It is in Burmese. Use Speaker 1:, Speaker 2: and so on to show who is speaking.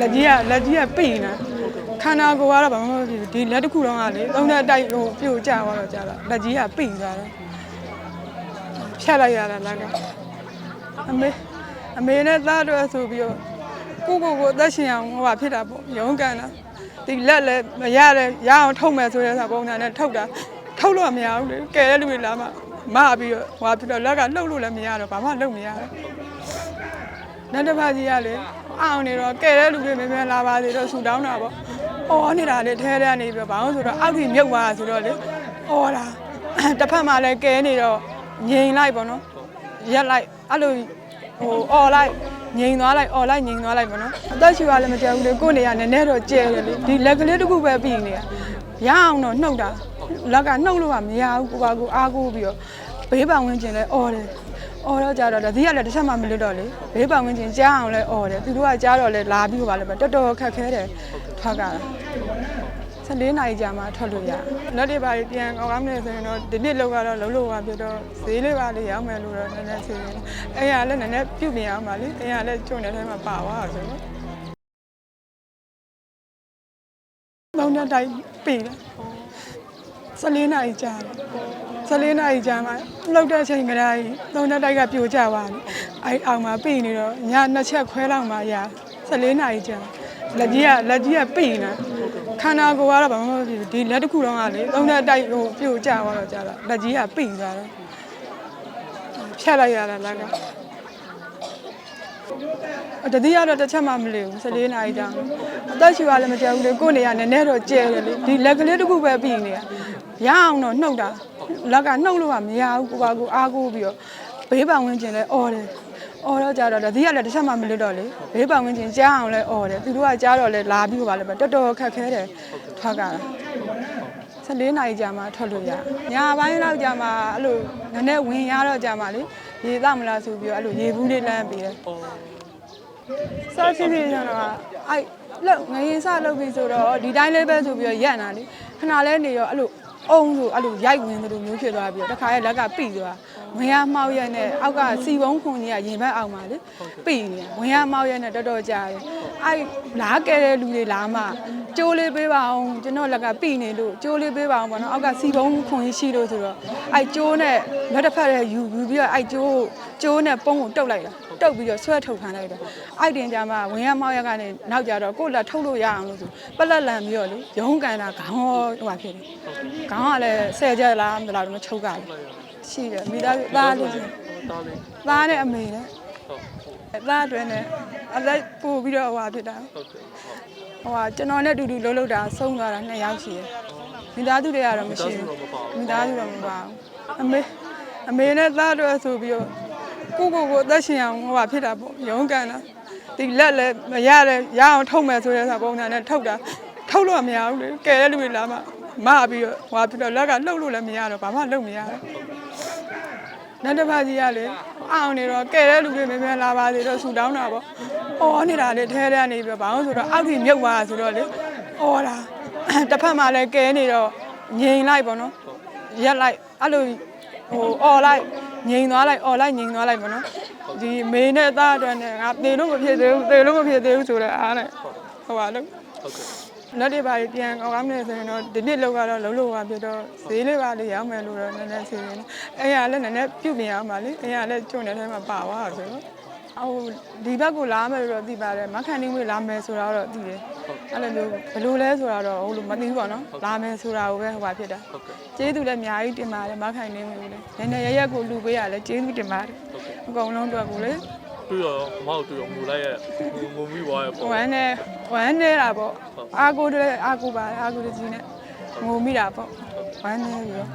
Speaker 1: လက်ကြီးကလက်ကြီးကပိနေခန္ဓာကိုယ်ကတော့ဘာမှမဖြစ်ဘူးဒီလက်တစ်ခုလုံးကလေသုံးတဲ့တိုက်ဟိုပြိုကျသွားတော့ကြာတော့လက်ကြီးကပိသွားတယ်ဖြတ်လိုက်ရတာလက်ကအမေအမေနဲ့သားတော့ဆိုပြီးတော့ကိုကိုကိုအသက်ရှင်အောင်ဟိုဟာဖြစ်တာပေါ့ရုန်းကန်တာဒီလက်လည်းမရတယ်ရအောင်ထုတ်မယ်ဆိုတဲ့ပုံစံနဲ့ထုတ်တာထုတ်လို့မရဘူးလေကဲတဲ့လူတွေလာမှမပြီးတော့ဟိုဟာဖြစ်တော့လက်ကလှုပ်လို့လည်းမရတော့ဘာမှလှုပ်မရဘူးနတ်တစ်ဖက်ကြီးကလေ အောင်နေတော့ကဲတဲ့လူတွေမြန်မြန်လာပါစေတော့ဆူတောင်းတာပေါ့။အော်နေတာလေထဲထဲကနေပြီးတော့ဘာလို့ဆိုတော့အောက်ထိမြုပ်သွားတာဆိုတော့လေအော်တာတစ်ဖက်မှာလည်းကဲနေတော့ငြိမ်လိုက်ပေါ့နော်။ရက်လိုက်အဲ့လိုဟိုအော်လိုက်ငြိမ်သွားလိုက်အော်လိုက်ငြိမ်သွားလိုက်ပေါ့နော်။အသက်ရှူရလည်းမကြဘူးလေကိုယ်နေရနည်းနည်းတော့ကျဲတယ်လေဒီလက်ကလေးတစ်ခုပဲပြီးနေရရအောင်တော့နှုတ်တာလက်ကနှုတ်လို့ကမရဘူးကိုပါကိုအားကိုးပြီးတော့ဘေးပံဝင်ကျင်လဲအော်တယ် အော်တော့ကြတော့ဒါဒီကလည်းတစ်ချက်မှမလွတ်တော့လေဘေးပတ်ဝန်းကျင်ကြားအောင်လဲအော်တယ်သူတို့ကကြားတော့လဲလာပြီးဟိုပါလဲပဲတော်တော်ခက်ခဲတယ်ထွက်ကြတာ14နာရီကြာမှထွက်လို့ရလက်တွေပါပြန်ကောင်းကောင်းနေဆိုရင်တော့ဒီနေ့လောက်ကတော့လုံးလုံးပါပြတော့ဈေးလေးပါလေးရောက်မယ်လို့တော့နည်းနည်းစီရင်အဲ့ရလည်းနည်းနည်းပြုတ်ပြင်အောင်ပါလေအဲ့ရလည်းကျွန်းတဲ့ထဲမှာပါသွားဆိုတော့လုံးတဲ့တိုင်းပြီလား14နာရီကြာတယ် 14နာရီကြာမှလောက်တဲ့အချိန်ကလေးသုံးတဲ့တိုက်ကပြိုကျသွားတယ်။အဲ့အောင်မှာပြည်နေတော့ညနှစ်ချက်ခွဲလောက်မှရ14နာရီကြာလက်ကြီးကလက်ကြီးကပြည်နေခန္ဓာကိုယ်ကတော့ဘာမှမဖြစ်ဘူးဒီလက်တစ်ခုလုံးကလေသုံးတဲ့တိုက်ဟိုပြိုကျသွားတော့ကြာတော့လက်ကြီးကပြည်သွားတယ်ဖြတ်လိုက်ရတာလက်ကအတတိယတော့တစ်ချက်မှမလေးဘူး14နာရီကြာအသက်ရှူရလည်းမကြဘူးလေကိုယ်နေရနည်းနည်းတော့ကျဲတယ်လေဒီလက်ကလေးတစ်ခုပဲပြည်နေရ ရအောင်တော့နှုတ်တာလက်ကနှုတ်လို့ကမရဘူးကိုပါကိုအားကိုးပြီးတော့ဘေးပံဝင်ကျင်လဲအော်တယ်အော်တော့ကြာတော့ဒါဒီကလည်းတစ်ချက်မှမလွတ်တော့လေဘေးပံဝင်ကျင်ကြားအောင်လဲအော်တယ်သူတို့ကကြားတော့လဲလာပြီးဟိုပါလဲပဲတော်တော်ခက်ခဲတယ်ထွက်ကြတာ14နာရီကြာမှထွက်လို့ရညပိုင်းလောက်ကြာမှအဲ့လိုနည်းနည်းဝင်ရတော့ကြာမှလေရေသမလားဆိုပြီးတော့အဲ့လိုရေဘူးလေးလမ်းပြီးတယ်စားဖြစ်ဖြစ်ကျတော့အဲ့လောက်ငရင်စလောက်ပြီးဆိုတော့ဒီတိုင်းလေးပဲဆိုပြီးတော့ရက်နာလေခဏလဲနေရောအဲ့လို အုံဆိုအဲ့လိုရိုက်ဝင်သလိုမျိုးဖြစ်သွားပြီးတော့တခါရဲ့လက်ကပိသွားဝင်ရမှောက်ရက်နဲ့အောက်ကစီပုံးခွန်ကြီးကရင်ဘက်အောင်ပါလေပိနေဝင်ရမှောက်ရက်နဲ့တော်တော်ကြာတယ်အဲ့လားကဲတဲ့လူတွေလားမှကျိုးလေးပေးပါအောင်ကျွန်တော်လက်ကပိနေလို့ကျိုးလေးပေးပါအောင်ပေါ့နော်အောက်ကစီပုံးခွန်ကြီးရှိလို့ဆိုတော့အဲ့ကျိုးနဲ့လက်တစ်ဖက်ရဲ့ယူယူပြီးတော့အဲ့ကျိုးကျိုးနဲ့ပုံးကိုတုတ်လိုက်တာ တုတ်ပြီးတော့ဆွဲထုတ်ခံလိုက်တာအဲ့တင်ကြမှာဝင်ရမှောက်ရက်ကနေနောက်ကြတော့ကိုယ့်လက်ထုတ်လို့ရအောင်လို့ဆိုပလက်လန်ပြီးတော့လေရုံးကန်တာခေါင်းဟိုဟာဖြစ်တယ်ခေါင်းကလည်းဆယ်ချက်လားမလားတော့ချုပ်ကြတယ်ရှိတယ်မိသားစုသားလေးချင်း
Speaker 2: တားလေး
Speaker 1: သားနဲ့အမေနဲ့
Speaker 2: ဟုတ်
Speaker 1: သားအတွင်းနဲ့အသက်ပို့ပြီးတော့ဟိုဟာဖြစ်တာ
Speaker 2: ဟုတ်ကဲ့
Speaker 1: ဟိုဟာကျွန်တော်နဲ့အတူတူလှုပ်လှုပ်တာဆုံးသွားတာနှစ်ယောက်ရှိတယ်မိသားစုတွေကတော့မရှိဘူးမိသားစုတော့မပါဘူးအမေအမေနဲ့သားတော့ဆိုပြီးတော့ ကိုကိုကိုအသက်ရှင်အောင်ဟိုဟာဖြစ်တာပေါ့ရုန်းကန်တာဒီလက်လည်းမရတယ်ရအောင်ထုတ်မယ်ဆိုတဲ့ပုံစံနဲ့ထုတ်တာထုတ်လို့မရဘူးလေကဲတဲ့လူတွေလာမှမပြီးတော့ဟိုဟာဖြစ်တော့လက်ကလှုပ်လို့လည်းမရတော့ဘာမှလှုပ်မရဘူးနတ်တစ်ဖက်ကြီးကလေအောင်နေတော့ကဲတဲ့လူတွေမြန်မြန်လာပါစေတော့ဆူတောင်းတာပေါ့။အော်နေတာလေထဲထဲကနေပြီးတော့ဘာလို့ဆိုတော့အောက်ထိမြုပ်သွားတာဆိုတော့လေအော်တာတစ်ဖက်မှာလည်းကဲနေတော့ငြိမ်လိုက်ပေါ့နော်။ရက်လိုက်အဲ့လိုဟိုအော်လိုက် ငြိမ်သွားလိုက်အော်လိုက်ငြိမ်သွားလိုက်ပေါ့နော်။ဒီမေနဲ့သားအတွက်နဲ့ငါသေလို့မဖြစ်သေးဘူးသေလို့မဖြစ်သေးဘူးဆိုတော့အားနဲ့ဟိုပါလို့
Speaker 2: ဟုတ်ကဲ့
Speaker 1: လက်တွေပါပြန်ကောင်းကောင်းနေဆိုရင်တော့ဒီနေ့လောက်ကတော့လုံးလုံးပါပြတော့ဈေးလေးပါလေးရောက်မယ်လို့တော့နည်းနည်းစီရင်အဲ့ရလည်းနည်းနည်းပြုတ်ပြင်အောင်ပါလေအဲ့ရလည်းကျွန်းတဲ့ထဲမှာပါသွားဆိုတော့ အော်ဒီဘက်ကိုလာမယ်လို့တော့သိပါတယ်မခန်နေဝေးလာမယ်ဆိုတာတော့သိတယ်အဲ့လိုမျိုးဘလို့လဲဆိုတာတော့ဟိုလိုမသိဘူးပေါ့နော်လာမယ်ဆိုတာကိုပဲဟိုပါဖြစ်တာ
Speaker 2: ဟုတ်ကဲ့
Speaker 1: ကျေးဇူးလည်းအများကြီးတင်ပါတယ်မခိုင်နေဝေးလေနည်းနည်းရရက်ကိုလူပေးရလဲကျေးဇူးတင်ပါတယ်အကုန်လုံးတော့ကိုလေ
Speaker 2: တွေ့ရောမမတို့တွေ့ရောမူလိုက်ရဲ့ငုံပြီးွားရဲ့ပေါ့
Speaker 1: ဝမ်းနဲ့ဝမ်းနေတာပေါ့အာကိုတည်းအာကိုပါအာကိုတကြီးနဲ့ငိုမိတာပေါ့ဝမ်းနေပြီးတော့